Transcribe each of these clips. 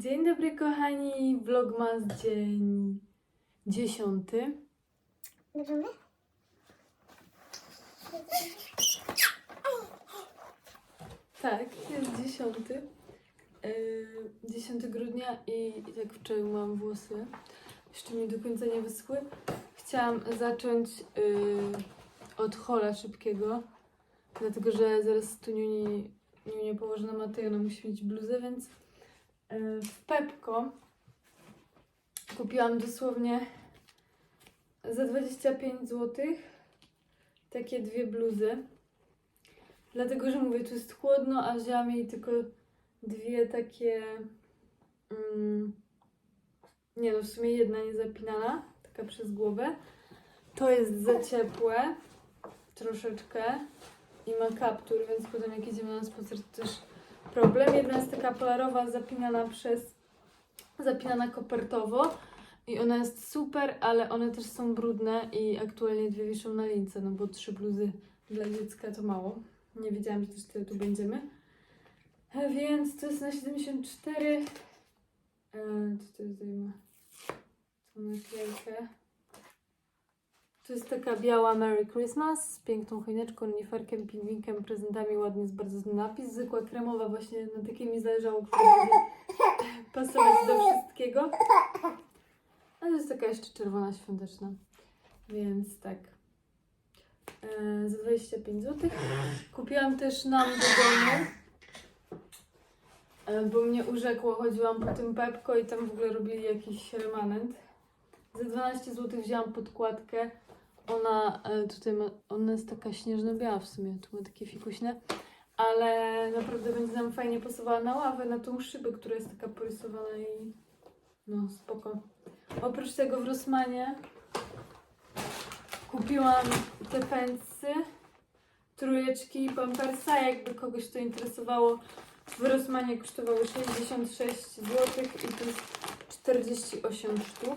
Dzień dobry kochani, vlogmas dzień dziesiąty. Możemy? Tak, jest dziesiąty. Yy, 10 grudnia i jak wczoraj mam włosy, jeszcze mi do końca nie wyschły. Chciałam zacząć yy, od hola szybkiego, dlatego że zaraz tu Niuni, Niunia położy na matę i ona musi mieć bluzę, więc w Pepko kupiłam dosłownie za 25 zł takie dwie bluzy. Dlatego, że mówię, tu jest chłodno, a wzięłam jej tylko dwie takie. Mm, nie no, w sumie jedna nie zapinana, taka przez głowę. To jest za ciepłe, troszeczkę i ma kaptur, więc potem jak idziemy na spacer to też problem. Jedna jest taka polarowa, zapinana przez. zapinana kopertowo i ona jest super, ale one też są brudne i aktualnie dwie wiszą na lince, no bo trzy bluzy dla dziecka to mało. Nie wiedziałam, że też tyle tu będziemy. E, Więc to jest na 74. E, co to jest zdejmę? Tą naklejkę. To jest taka biała Merry Christmas z piękną choineczką, niferkiem, pingwinkiem, prezentami, ładnie jest bardzo znany napis. Zwykła kremowa właśnie na takiej mi zależało, która będzie pasować do wszystkiego. A to jest taka jeszcze czerwona świąteczna. Więc tak. E, za 25 zł. Kupiłam też nam do domu, e, bo mnie urzekło, chodziłam po tym Pepko i tam w ogóle robili jakiś remanent. Za 12 zł wzięłam podkładkę. Ona e, tutaj ma, ona jest taka śnieżno-biała w sumie, tu ma takie fikuśne, ale naprawdę będzie nam fajnie pasowała na ławę, na tą szybę, która jest taka porysowana i no spoko. Oprócz tego w Rossmanie kupiłam te pensy, trójeczki i pampersa, jakby kogoś to interesowało. W Rossmanie kosztowały 66 zł i tu jest 48 sztuk.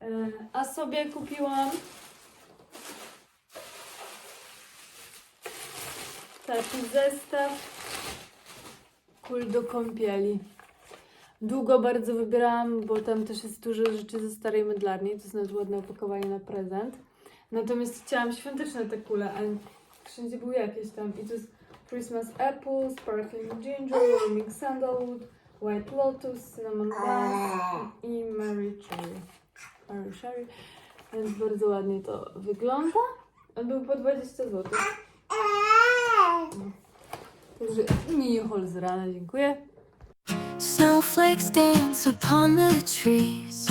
E, A sobie kupiłam taki zestaw kul do kąpieli. Długo bardzo wybierałam, bo tam też jest dużo rzeczy ze starej mydlarni. To jest ładne opakowanie na prezent. Natomiast chciałam świąteczne te kule, a wszędzie były jakieś tam. I to jest Christmas Apple, Sparkling Ginger, Roaming Sandalwood, White Lotus, Cinnamon Buns i Mary Cherry. Mary Cherry. Więc bardzo ładnie to wygląda. On był po 20 zł. Także mini haul z rana, dziękuję. Snowflakes dance upon the trees.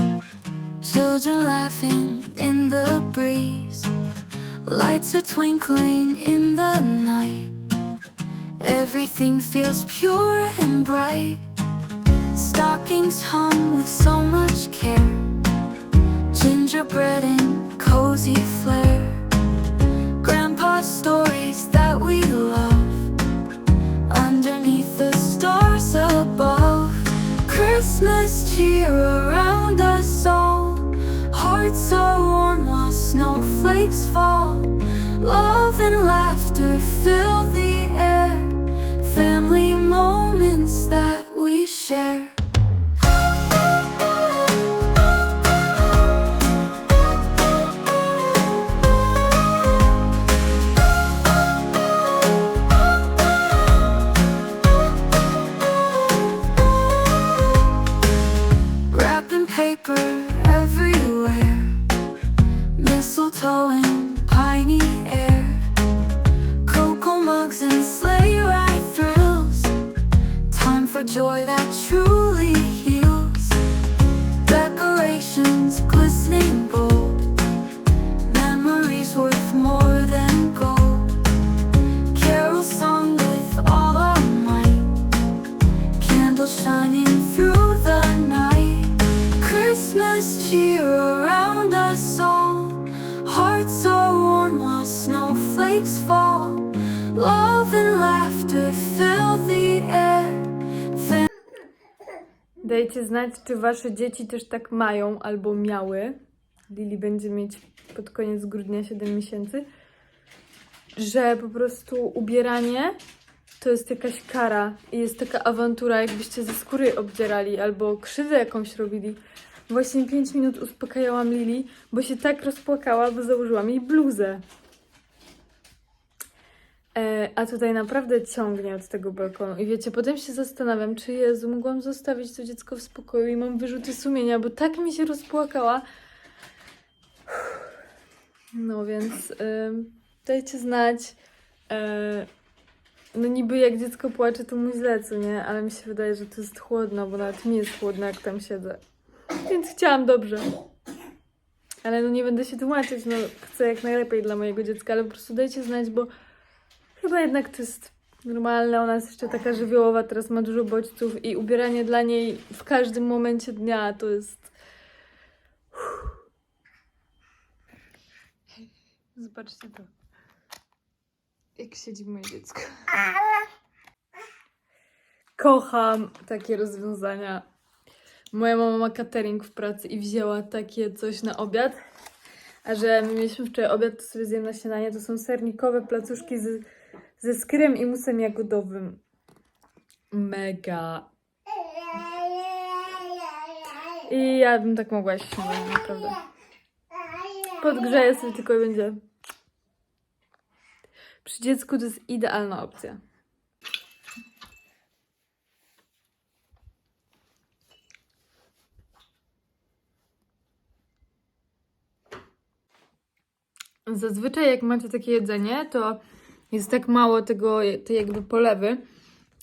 Children laughing in the breeze. Lights are twinkling in the night. Everything feels pure and bright. Stockings hung with so much care. Gingerbread and cozy flair. Grandpa's stories that we love underneath the stars above. Christmas cheer around us all. Hearts so warm while snowflakes fall. Znać, czy wasze dzieci też tak mają albo miały. Lili będzie mieć pod koniec grudnia 7 miesięcy. Że po prostu ubieranie to jest jakaś kara i jest taka awantura, jakbyście ze skóry obdzierali albo krzywdę jakąś robili. Właśnie 5 minut uspokajałam Lili, bo się tak rozpłakała, bo założyłam jej bluzę. E, a tutaj naprawdę ciągnie od tego balkonu. I wiecie, potem się zastanawiam, czy Jezu, mogłam zostawić to dziecko w spokoju i mam wyrzuty sumienia, bo tak mi się rozpłakała. No więc ym, dajcie znać. E, no niby jak dziecko płacze, to mu źle, nie? Ale mi się wydaje, że to jest chłodno, bo nawet mi jest chłodno, jak tam siedzę. Więc chciałam dobrze. Ale no nie będę się tłumaczyć, no chcę jak najlepiej dla mojego dziecka, ale po prostu dajcie znać, bo chyba jednak to jest normalne. Ona jest jeszcze taka żywiołowa, teraz ma dużo bodźców i ubieranie dla niej w każdym momencie dnia to jest... Zobaczcie to. Jak siedzi moje dziecko. Kocham takie rozwiązania. Moja mama ma catering w pracy i wzięła takie coś na obiad. A że my mieliśmy wczoraj obiad, to sobie zjem na śniadanie. To są sernikowe placuszki z, ze skrem i musem jagodowym. Mega. I ja bym tak mogła się śniadać, naprawdę. Podgrzeję sobie tylko i będzie. Przy dziecku to jest idealna opcja. Zazwyczaj jak macie takie jedzenie, to jest tak mało tego, tej jakby polewy.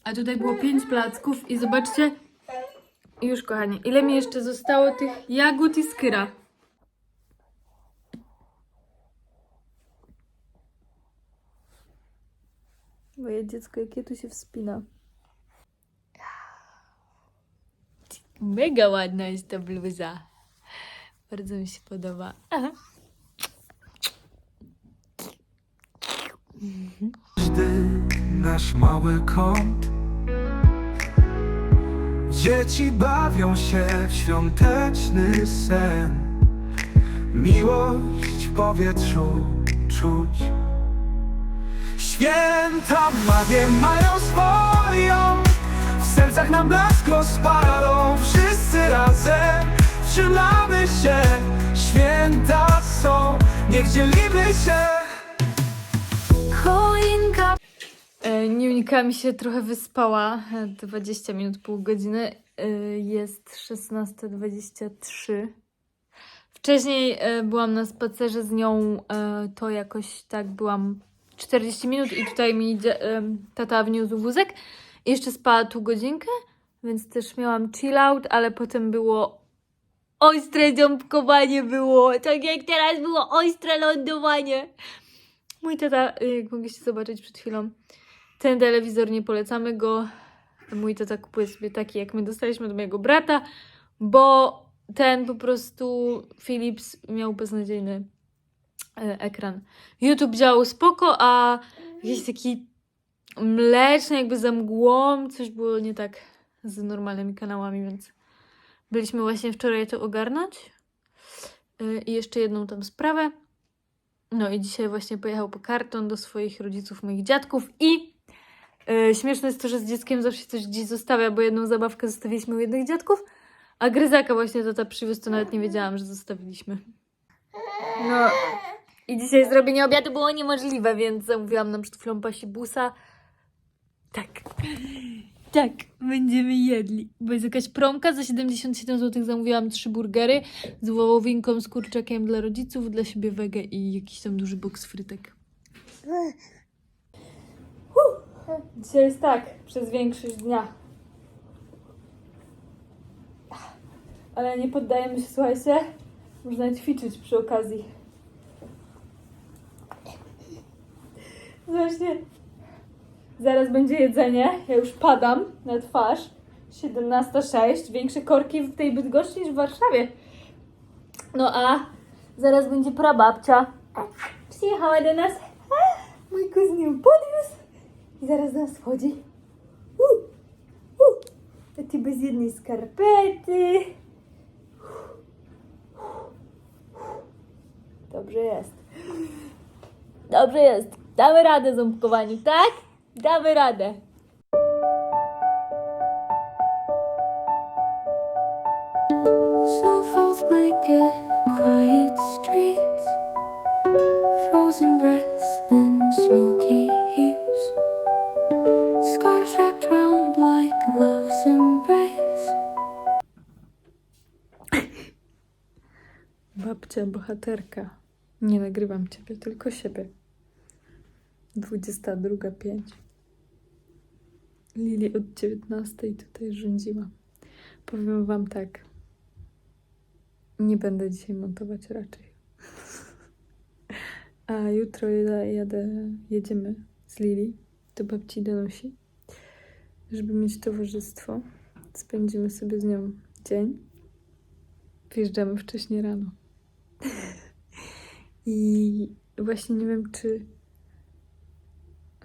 A tutaj było pięć placków i zobaczcie, już kochani, ile mi jeszcze zostało tych jagód i skyra. Moje dziecko, jakie tu się wspina. Mega ładna jest ta bluza. Bardzo mi się podoba. Aha. Każdy nasz mały kąt. Dzieci bawią się w świąteczny sen. Miłość w powietrzu czuć. Święta magię mają swoją. W sercach nam blask rozpalą. Wszyscy razem trzymamy się. Święta są, niech dzielimy się Choinka E, Niuńka mi się trochę wyspała. e, 20 minut, pół godziny. E, Jest 16.23. Wcześniej e, byłam na spacerze z nią, to jakoś tak byłam 40 minut i tutaj mi tata wniósł wózek. I jeszcze spała tu godzinkę, więc też miałam chill out, ale potem było ostre ząbkowanie było. Tak jak teraz było ostre lądowanie. Mój tata, y, jak mogliście zobaczyć przed chwilą, ten telewizor nie polecamy go. Mój tata kupuje sobie taki, jak my dostaliśmy od mojego brata, bo ten po prostu Philips miał beznadziejny e, ekran. YouTube działał spoko, a jakiś taki mleczny, jakby za mgłą, coś było nie tak z normalnymi kanałami, więc byliśmy właśnie wczoraj to ogarnąć. Y, I jeszcze jedną tam sprawę. No i dzisiaj właśnie pojechał po karton do swoich rodziców, moich dziadków i yy, śmieszne jest to, że z dzieckiem zawsze coś gdzieś zostawia, bo jedną zabawkę zostawiliśmy u jednych dziadków, a gryzaka właśnie tata przywiózł, to nawet nie wiedziałam, że zostawiliśmy. No i dzisiaj zrobienie obiadu było niemożliwe, więc zamówiłam nam przed chwilą pasibusa. Tak. Tak, będziemy jedli. Bo jest jakaś promka za 77 zł. Zamówiłam trzy burgery z wołowinką, z kurczakiem dla rodziców, dla siebie wege i jakiś tam duży boks frytek. Dzisiaj jest tak, przez większość dnia. Ale nie poddajemy się, słuchajcie. Można ćwiczyć przy okazji. Właśnie. Zaraz będzie jedzenie. Ja już padam na twarz. 17.06. Większe korki w tej Bydgoszczy niż w Warszawie. No a zaraz będzie prababcia. Przyjechała do nas. Mój kuzyn ją podwiózł. I zaraz do nas wchodzi. Uh, uh. A ty bez jednej skarpety. Dobrze jest. Dobrze jest. Damy radę ząbkowaniu, tak? Damy radę. Babcia bohaterka. Nie nagrywam ciebie, tylko siebie. 22.05 Lili od 19 tutaj rządziła. Powiem wam tak. Nie będę dzisiaj montować raczej. A jutro jadę, jedziemy z Lili do babci Danusi, żeby mieć towarzystwo. Spędzimy sobie z nią dzień. Wyjeżdżamy wcześniej rano. I właśnie nie wiem, czy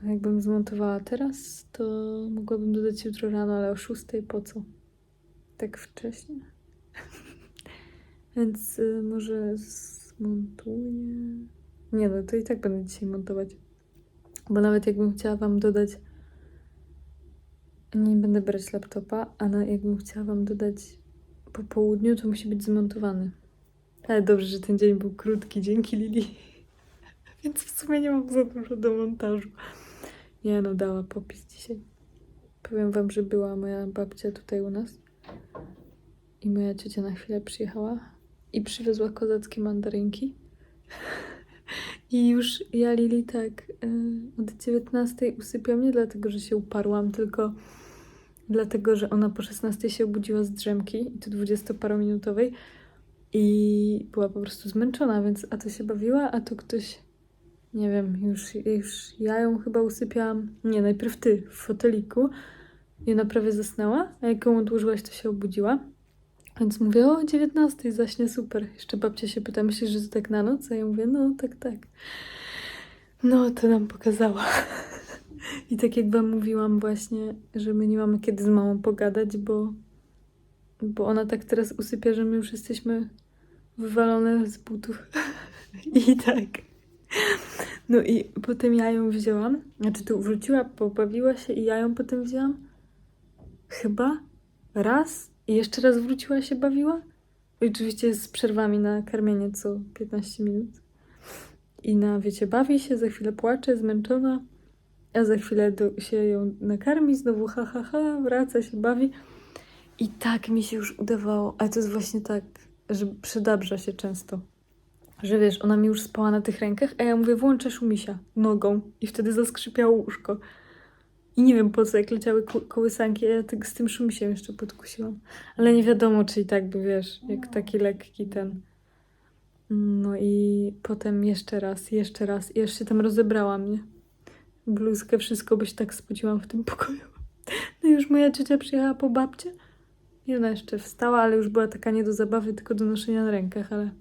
jakbym zmontowała teraz, to mogłabym dodać jutro rano, ale o 6 po co? Tak wcześnie? Więc y, może zmontuję. Nie no, to i tak będę dzisiaj montować. Bo nawet jakbym chciała Wam dodać. Nie będę brać laptopa, ale jakbym chciała Wam dodać po południu, to musi być zmontowany. Ale dobrze, że ten dzień był krótki, dzięki Lili. Więc w sumie nie mam za dużo do montażu. Nie no, dała popis dzisiaj. Powiem Wam, że była moja babcia tutaj u nas. I moja ciocia na chwilę przyjechała i przywiozła kozackie mandarynki. I już ja Lili tak y, od 19 usypiam nie dlatego, że się uparłam, tylko dlatego, że ona po 16 się obudziła z drzemki i to 20-parominutowej i była po prostu zmęczona, więc a to się bawiła, a to ktoś, nie wiem, już, już ja ją chyba usypiałam, nie, najpierw ty w foteliku i ona prawie zasnęła, a jak ją odłożyłaś, to się obudziła. Więc mówię, o 19 zaśnie super. Jeszcze babcia się pyta, myślisz, że to tak na noc? A ja mówię, no tak, tak. No, to nam pokazała. I tak jak wam mówiłam właśnie, że my nie mamy kiedy z mamą pogadać, bo, bo ona tak teraz usypia, że my już jesteśmy wywalone z butów. I tak. No i potem ja ją wzięłam, znaczy tu wróciła, pobawiła się i ja ją potem wzięłam. Chyba raz i jeszcze raz wróciła się bawiła. Oczywiście z przerwami na karmienie co 15 minut. I na, wiecie, bawi się, za chwilę płacze, zmęczona, a za chwilę do, się ją nakarmi, znowu ha, ha, ha, wraca się, bawi. I tak mi się już udawało, ale to jest właśnie tak, że przedabrza się często. Że wiesz, ona mi już spała na tych rękach, a ja mówię, włączasz u misia nogą i wtedy zaskrzypiało łóżko. I nie wiem po co, jak leciały ko- kołysanki, ja tak z tym szumsiem jeszcze podkusiłam. Ale nie wiadomo, czy i tak by, wiesz, jak taki lekki ten. No i potem jeszcze raz, jeszcze raz. I aż się tam rozebrała mnie. Bluzkę, wszystko, bo się tak spociłam w tym pokoju. No i już moja ciocia przyjechała po babcie. I ona jeszcze wstała, ale już była taka nie do zabawy, tylko do noszenia na rękach, ale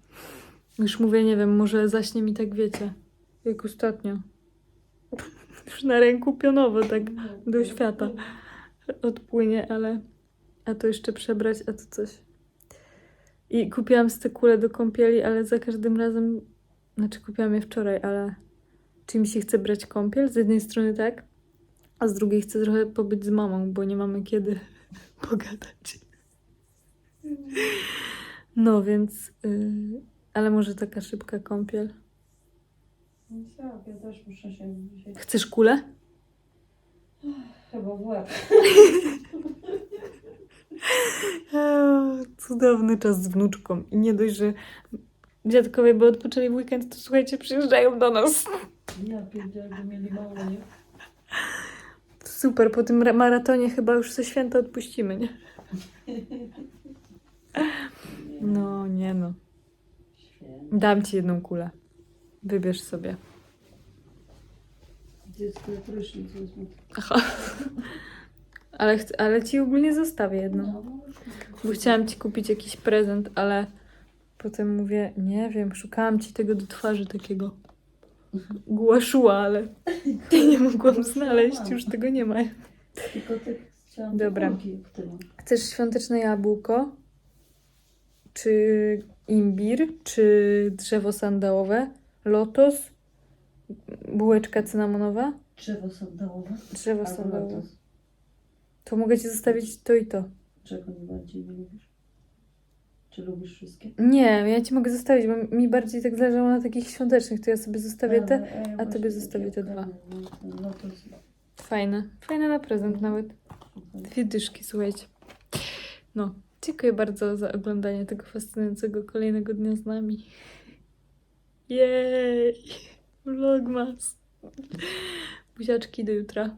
już mówię, nie wiem, może zaśnie mi tak, wiecie, jak ostatnio. Już na ręku pionowo, tak do świata odpłynie, ale a to jeszcze przebrać, a to coś. I kupiłam stekule do kąpieli, ale za każdym razem, znaczy kupiłam je wczoraj, ale czy mi się chce brać kąpiel? Z jednej strony tak, a z drugiej chcę trochę pobyć z mamą, bo nie mamy kiedy pogadać. No więc, y, ale może taka szybka kąpiel. No tak, ja też muszę się dzisiaj Chcesz kulę? chyba w łeb. Cudowny czas z wnuczką. I nie dość, że dziadkowie by odpoczęli w weekend, to słuchajcie, przyjeżdżają do nas. Ja pierdzielę, mieli mało, nie? Super, po tym ra- maratonie chyba już ze święta odpuścimy, nie? No, nie no. Dam ci jedną kulę. Wybierz sobie. Dziecko prysznic wezmę. Aha. Ale, ch- ale ci ogólnie zostawię jedną. No, Bo chciałam ci kupić jakiś prezent, ale potem mówię, nie wiem, szukałam ci tego do twarzy takiego głaszuła, ale nie mogłam znaleźć, już tego nie ma. Tylko tych chciałam Dobra. kulki w tym. Chcesz świąteczne jabłko? Czy imbir? Czy drzewo sandałowe? Lotos? Bułeczka cynamonowa? Drzewo sandałowe. Drzewo Albo sandałowe. lotos. To mogę ci zostawić to i to. Czego najbardziej nie lubisz? Czy lubisz wszystkie? Nie, ja ci mogę zostawić, bo mi bardziej tak zależało na takich świątecznych, to ja sobie zostawię te. Ale a właśnie tobie zostawię te takie dwa. ten Lotos. Fajne. Fajne na prezent nawet. Dwie dyszki, słuchajcie. No, dziękuję bardzo za oglądanie tego fascynującego kolejnego dnia z nami. Jej! Vlogmas. Buziaczki do jutra.